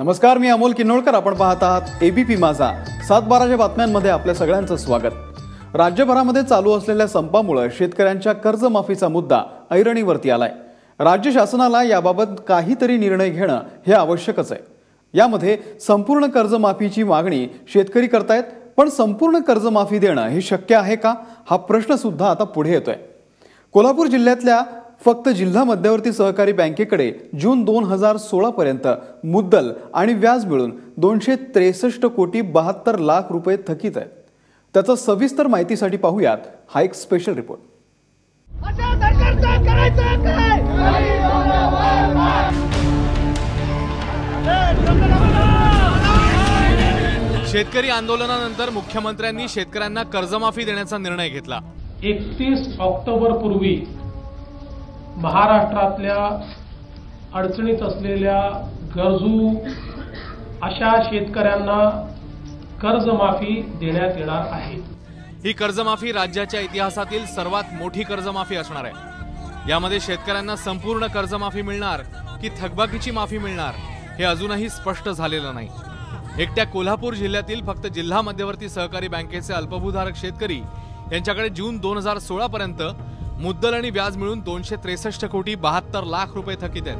नमस्कार मी अमोल किन्नोळकर आपण पाहत आहात एबीपी माझा. सात बाराच्या बातम्यांमध्ये आपल्या सगळ्यांचं स्वागत. राज्यभरामध्ये चालू असलेल्या संपामुळे शेतकऱ्यांच्या कर्जमाफीचा मुद्दा ऐरणीवरती आलाय. राज्य शासनाला याबाबत काहीतरी निर्णय घेणं हे आवश्यकच आहे. यामध्ये संपूर्ण कर्जमाफीची मागणी शेतकरी करतायत पण संपूर्ण कर्जमाफी देणं हे शक्य आहे का? हा प्रश्न सुद्धा आता पुढे येतोय. कोल्हापूर जिल्ह्यातल्या फक्त जिल्हा मध्यवर्ती सहकारी बँकेकडे जून दोन हजार सोळा पर्यंत मुद्दल आणि व्याज मिळून दोनशे त्रेसष्ट कोटी बहात्तर लाख रुपये थकीत आहेत त्याचं सविस्तर माहितीसाठी पाहूयात हा एक स्पेशल रिपोर्ट शेतकरी आंदोलनानंतर मुख्यमंत्र्यांनी शेतकऱ्यांना कर्जमाफी देण्याचा निर्णय घेतला. एकतीस ऑक्टोबर पूर्वी महाराष्ट्रातल्या अडचणीत असलेल्या गरजू अशा शेतकऱ्यांना कर्जमाफी देण्यात येणार आहे. ही कर्जमाफी राज्याच्या इतिहासातील सर्वात मोठी कर्जमाफी असणार आहे. यामध्ये शेतकऱ्यांना संपूर्ण कर्जमाफी मिळणार की थकबाकीची माफी मिळणार हे अजूनही स्पष्ट झालेलं नाही. एकट्या कोल्हापूर जिल्ह्यातील फक्त जिल्हा मध्यवर्ती सहकारी बँकेचे अल्पभूधारक शेतकरी यांच्याकडे जून दोन हजार सोळा पर्यंत मुद्दल आणि व्याज मिळून दोनशे त्रेसष्ट कोटी बहात्तर लाख रुपये थकीत आहेत.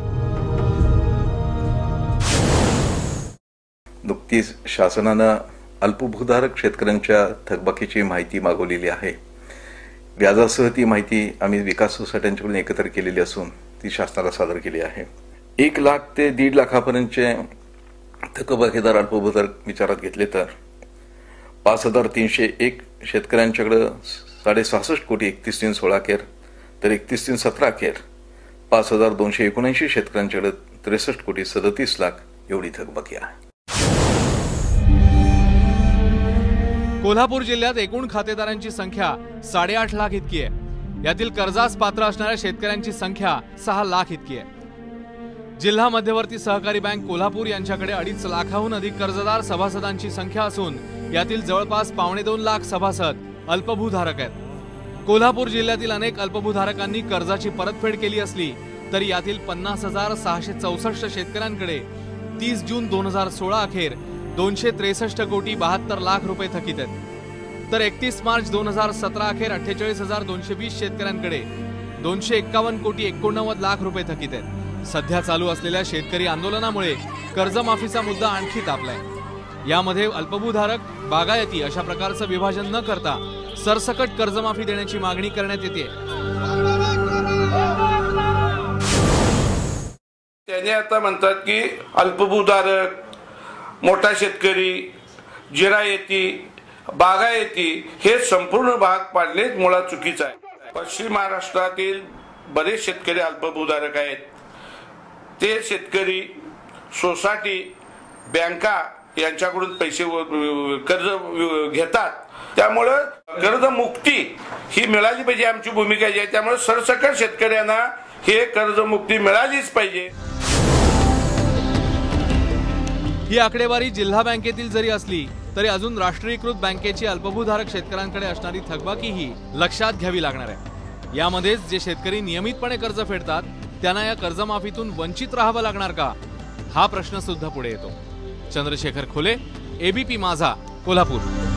नुकतीच शासनानं अल्पभूधारक शेतकऱ्यांच्या थकबाकीची माहिती मागवलेली आहे. व्याजासह ती माहिती आम्ही विकास सोसायट्यांच्याकडून एकत्र केलेली असून ती शासनाला सादर केली आहे. एक लाख ते दीड लाखापर्यंतचे थकबाकीदार अल्पभूधारक विचारात घेतले तर पाच हजार तीनशे एक शेतकऱ्यांच्याकडं साडेसहासष्ट कोटी एकतीस तीन सोळा केर तर एकतीस तीन सतरा केर पाच हजार दोनशे एकोणऐंशी शेतकऱ्यांच्याकडे त्रेसष्ट कोटी सदतीस लाख एवढी थकबाकी आहे. कोल्हापूर जिल्ह्यात एकूण खातेदारांची संख्या साडेआठ लाख इतकी आहे. यातील कर्जास पात्र असणाऱ्या शेतकऱ्यांची संख्या सहा लाख इतकी आहे. जिल्हा मध्यवर्ती सहकारी बँक कोल्हापूर यांच्याकडे अडीच लाखाहून अधिक कर्जदार सभासदांची संख्या असून यातील जवळपास पावणे दोन लाख सभासद अल्पभूधारक आहेत. कोल्हापूर जिल्ह्यातील अनेक अल्पभूधारकांनी कर्जाची परतफेड केली असली तरी यातील पन्नास हजार सहाशे चौसष्ट शेतकऱ्यांकडे तीस जून दोन हजार सोळा अखेर दोनशे त्रेसष्ट कोटी बहात्तर लाख रुपये थकीत आहेत. तर एकतीस मार्च दोन हजार सतरा अखेर अठ्ठेचाळीस हजार दोनशे वीस शेतकऱ्यांकडे दोनशे एक्कावन्न कोटी एकोणनव्वद लाख रुपये थकीत आहेत. सध्या चालू असलेल्या शेतकरी आंदोलनामुळे कर्जमाफीचा मुद्दा आणखी तापलाय. यामध्ये अल्पभूधारक बागायती अशा प्रकारचं विभाजन न करता सरसकट कर्जमाफी देण्याची मागणी करण्यात येते. त्याने आता म्हणतात की अल्पभूधारक मोठा शेतकरी जिरायती बागायती हे संपूर्ण भाग पाडणे मुळात चुकीचं आहे. पश्चिम महाराष्ट्रातील बरेच शेतकरी अल्पभूधारक आहेत. ते शेतकरी सोसायटी बँका यांच्याकडून पैसे कर्ज घेतात. त्यामुळं कर्जमुक्ती ही मिळाली पाहिजे आमची भूमिका जी आहे. त्यामुळे सरसकट शेतकऱ्यांना हे कर्जमुक्ती मिळालीच पाहिजे. ही आकडेवारी जिल्हा बँकेतील जरी असली तरी अजून राष्ट्रीयकृत बँकेची अल्पभूधारक शेतकऱ्यांकडे असणारी थकबाकीही लक्षात घ्यावी लागणार आहे. यामध्येच जे शेतकरी नियमितपणे कर्ज फेडतात त्यांना या कर्जमाफीतून वंचित राहावं लागणार का? हा प्रश्न सुद्धा पुढे येतो. चंद्रशेखर खोले एबीपी माझा कोल्हापूर.